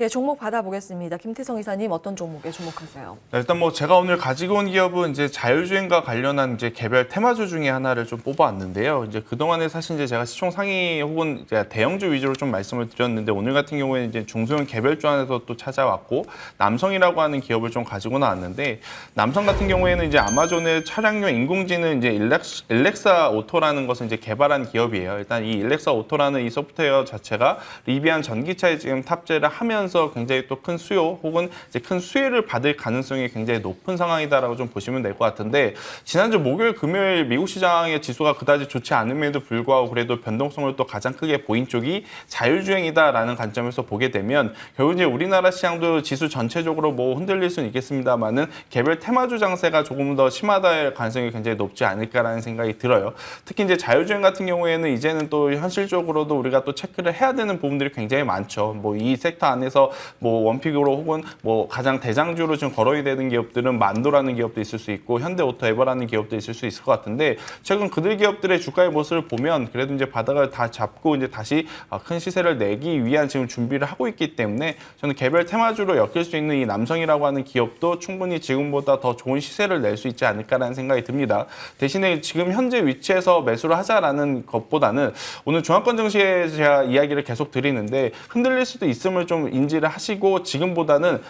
예, 종목 받아보겠습니다. 김태성 이사님 어떤 종목에 주목하세요? 네, 일단 뭐 제가 오늘 가지고 온 기업은 이제 자율주행과 관련한 이제 개별 테마주 중에 하나를 좀 뽑아왔는데요. 이제 그동안에 사실 이제 제가 시총 상위 혹은 이제 대형주 위주로 좀 말씀을 드렸는데 오늘 같은 경우에는 이제 중소형 개별주 안에서 또 찾아왔고 남성이라고 하는 기업을 좀 가지고 나왔는데 남성 같은 경우에는 이제 아마존의 차량용 인공지능 이제 일렉스, 일렉사 오토라는 것을 이제 개발한 기업이에요. 일단 이 일렉사 오토라는 이 소프트웨어 자체가 리비안 전기차에 지금 탑재를 하면서 굉장히 또 큰 수요 혹은 이제 큰 수혜를 받을 가능성이 굉장히 높은 상황이다라고 좀 보시면 될 것 같은데 지난주 목요일 금요일 미국 시장의 지수가 그다지 좋지 않음에도 불구하고 그래도 변동성을 또 가장 크게 보인 쪽이 자율주행이다라는 관점에서 보게 되면 결국 이제 우리나라 시장도 지수 전체적으로 뭐 흔들릴 수는 있겠습니다만은 개별 테마주 장세가 조금 더 심하다의 가능성이 굉장히 높지 않을까라는 생각이 들어요. 특히 이제 자율주행 같은 경우에는 이제는 또 현실적으로도 우리가 또 체크를 해야 되는 부분들이 굉장히 많죠. 뭐 이 섹터 안에서 뭐 원픽으로 혹은 뭐 가장 대장주로 지금 거론이 되는 기업들은 만도라는 기업도 있을 수 있고 현대오토 에버라는 기업도 있을 수 있을 것 같은데 최근 그들 기업들의 주가의 모습을 보면 그래도 이제 바닥을 다 잡고 이제 다시 아, 큰 시세를 내기 위한 지금 준비를 하고 있기 때문에 저는 개별 테마주로 엮일 수 있는 이 남성이라고 하는 기업도 충분히 지금보다 더 좋은 시세를 낼 수 있지 않을까라는 생각이 듭니다. 대신에 지금 현재 위치에서 매수를 하자라는 것보다는 오늘 중앙권 증시에 제가 이야기를 계속 드리는데 흔들릴 수도 있음을 좀 인지를 하시고 지금보다는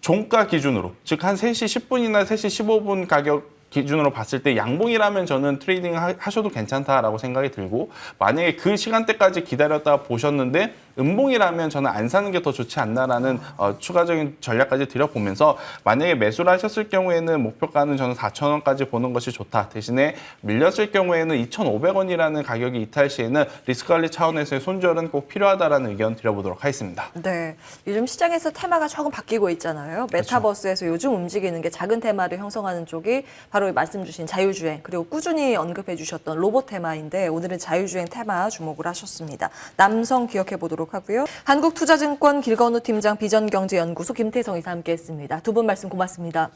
종가 기준으로 즉 한 3시 10분이나 3시 15분 가격 기준으로 봤을 때 양봉이라면 저는 트레이딩 하- 하셔도 괜찮다라고 생각이 들고 만약에 그 시간대까지 기다렸다가 보셨는데 음봉이라면 저는 안 사는 게 더 좋지 않나라는 어, 추가적인 전략까지 드려보면서 만약에 매수를 하셨을 경우에는 목표가는 저는 4,000원까지 보는 것이 좋다. 대신에 밀렸을 경우에는 2,500원이라는 가격이 이탈 시에는 리스크 관리 차원에서의 손절은 꼭 필요하다라는 의견 드려보도록 하겠습니다. 네, 요즘 시장에서 테마가 조금 바뀌고 있잖아요. 메타버스에서 요즘 움직이는 게 작은 테마를 형성하는 쪽이 바로 말씀 주신 자율주행 그리고 꾸준히 언급해 주셨던 로봇 테마인데 오늘은 자율주행 테마 주목을 하셨습니다. 남성 기억해 보도록 하고요. 한국투자증권 길건우 팀장 비전경제연구소 김태성 이사 함께했습니다. 두 분 말씀 고맙습니다.